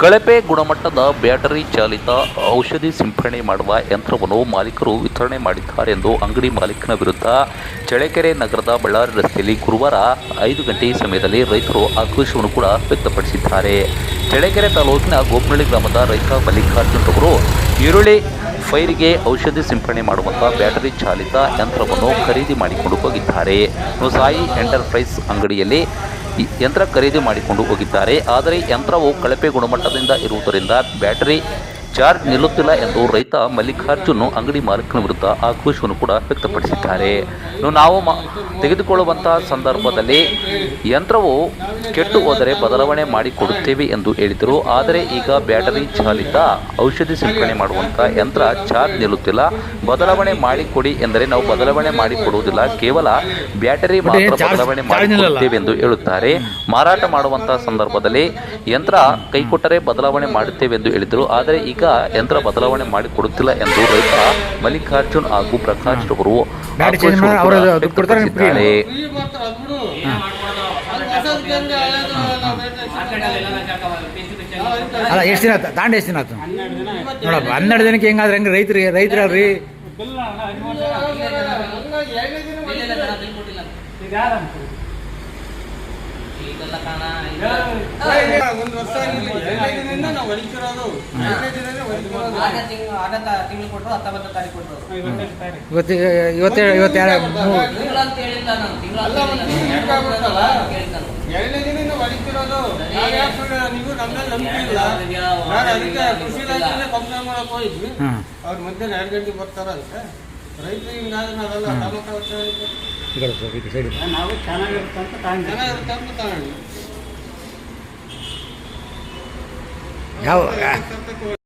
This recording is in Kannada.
ಕಳಪೆ ಗುಣಮಟ್ಟದ ಬ್ಯಾಟರಿ ಚಾಲಿತ ಔಷಧಿ ಸಿಂಪಡಣೆ ಮಾಡುವ ಯಂತ್ರವನ್ನು ಮಾಲೀಕರು ವಿತರಣೆ ಮಾಡಿದ್ದಾರೆ ಎಂದು ಅಂಗಡಿ ಮಾಲೀಕನ ವಿರುದ್ಧ ಚಳ್ಳಕೆರೆ ನಗರದ ಬಳ್ಳಾರಿ ರಸ್ತೆಯಲ್ಲಿ ಗುರುವಾರ ಐದು ಗಂಟೆ ಸಮಯದಲ್ಲಿ ರೈತರು ಆಕ್ರೋಶವನ್ನು ಕೂಡ ವ್ಯಕ್ತಪಡಿಸಿದ್ದಾರೆ. ಚಳ್ಳಕೆರೆ ತಾಲೂಕಿನ ಗೋಪನಳ್ಳಿ ಗ್ರಾಮದ ರೈತ ಮಲ್ಲಿಕಾರ್ಜುನ್ ಅವರು ಈರುಳ್ಳಿ ಫೈರಿಗೆ ಔಷಧಿ ಸಿಂಪಡಣೆ ಮಾಡುವಂಥ ಬ್ಯಾಟರಿ ಚಾಲಿತ ಯಂತ್ರವನ್ನು ಖರೀದಿ ಮಾಡಿಕೊಂಡು ಹೋಗಿದ್ದಾರೆ. ಸಾಯಿ ಎಂಟರ್ಪ್ರೈಸ್ ಅಂಗಡಿಯಲ್ಲಿ ಯಂತ್ರ ಖರೀದಿ ಮಾಡಿಕೊಂಡು ಹೋಗಿದ್ದಾರೆ. ಆದರೆ ಯಂತ್ರವು ಕಳಪೆ ಗುಣಮಟ್ಟದಿಂದ ಇರುವುದರಿಂದ ಬ್ಯಾಟರಿ ಚಾರ್ಜ್ ನಿಲ್ಲುತ್ತಿಲ್ಲ ಎಂದು ರೈತ ಮಲ್ಲಿಕಾರ್ಜುನ್ ಅಂಗಡಿ ಮಾಲೀಕನ ವಿರುದ್ಧ ಆಕ್ರೋಶವನ್ನು ಕೂಡ ವ್ಯಕ್ತಪಡಿಸಿದ್ದಾರೆ. ನಾವು ತೆಗೆದುಕೊಳ್ಳುವಂತಹ ಸಂದರ್ಭದಲ್ಲಿ ಯಂತ್ರವು ಕೆಟ್ಟು ಹೋದರೆ ಬದಲಾವಣೆ ಮಾಡಿಕೊಡುತ್ತೇವೆ ಎಂದು ಹೇಳಿದರು. ಆದರೆ ಈಗ ಬ್ಯಾಟರಿ ಚಾಲಿತ ಔಷಧಿ ಸಿಂಪಡಣೆ ಮಾಡುವಂಥ ಯಂತ್ರ ಚಾರ್ಜ್ ನಿಲ್ಲುತ್ತಿಲ್ಲ. ಬದಲಾವಣೆ ಮಾಡಿಕೊಡಿ ಎಂದರೆ ನಾವು ಬದಲಾವಣೆ ಮಾಡಿಕೊಡುವುದಿಲ್ಲ. ಕೇವಲ ಬ್ಯಾಟರಿ ಮಾತ್ರ ಬದಲಾವಣೆ ಮಾಡಿಕೊಡುತ್ತೇವೆ ಎಂದು ಹೇಳುತ್ತಾರೆ. ಮಾರಾಟ ಮಾಡುವಂತಹ ಸಂದರ್ಭದಲ್ಲಿ ಯಂತ್ರ ಕೈಕೊಟ್ಟರೆ ಬದಲಾವಣೆ ಮಾಡುತ್ತೇವೆ ಎಂದು ಹೇಳಿದರು. ಆದರೆ ಈಗ ಯಂತ್ರ ಬದಲಾವಣೆ ಮಾಡಿ ಕೊಡುತ್ತಿಲ್ಲ ಎಂದು ರೈತ ಮಲ್ಲಿಕಾರ್ಜುನ್ ಹಾಗೂ ಪ್ರಕಾಶ್ ಅವರು ವ್ಯಕ್ತಪಡಿಸಿದ್ದಾರೆ. ಅಲ್ಲ ಎಷ್ಟು ದಿನ ತಾಂಡ ಎಷ್ಟು ದಿನ ಆಯ್ತು? ನೋಡಪ್ಪ ಹನ್ನೆರಡು ದಿನಕ್ಕೆ ಹೆಂಗಾದ್ರೆ ಹೆಂಗೆ ರೈತರಿಗೆ ರೈತರಲ್ರಿ ವರ್ಷ ಎರಡನೇ ದಿನದಿಂದ ನಾವು ಹೊಡಿತಿರೋದು ಎರಡನೇ ದಿನನೇ ಹೊಡಿತಿರೋದು ಆರನೇ ತಿಂಗಳು ಆರನೇ ತಿಂಗಳು ಕೊಟ್ಟರು ಹತ್ತೊಂಬತ್ತನೇ ತಾರೀಕು ಕೊಟ್ಟರು ಇವತ್ತು ಇವತ್ತು ಇವತ್ತು ಯಾರು? ತಿಂಗಳು ಅಂತ ಹೇಳಿಲ್ಲ ನಾನು. ತಿಂಗಳು ಅಲ್ಲ, ಅಂತ ಒಂದು ಹೇಳಿಲ್ಲ. ಆಗ್ಬಿಡ್ತಲ್ಲ? ನಾನು. ಎರಡನೇ ದಿನದಿಂದ ಹೊಡಿತಿರೋದು ನಾವು ಯಾಕ್ ನೀವು ನಮ್ಮಲ್ಲಿ ನಂಬಿಕೆ ಇಲ್ಲ. ನಾನು ಅದಕ್ಕೆ ಕೃಷಿ ಇಲಾಖೆಯಿಂದ ಕಂಪ್ಲೇಂಟ್ ಮಾಡಕ್ ಹೋಗಿದ್ವಿ. ಅವ್ರ ಮಧ್ಯಾಹ್ನ ಎರಡು ಗಂಟೆಗೆ ಬರ್ತಾರಂತೆ ರೈತರು ಹಿಂಗಾದ್ರೆ ನಾವೆಲ್ಲ ನಾವು ಚೆನ್ನಾಗಿರುತ್ತೆ ಅಂತ ಚೆನ್ನಾಗಿರುತ್ತೆ ಅಂತ ಚೆನ್ನಾಗಿರುತ್ತೆ ಅಂತ ತಗೊಂಡ್ವಿ ಯಾವ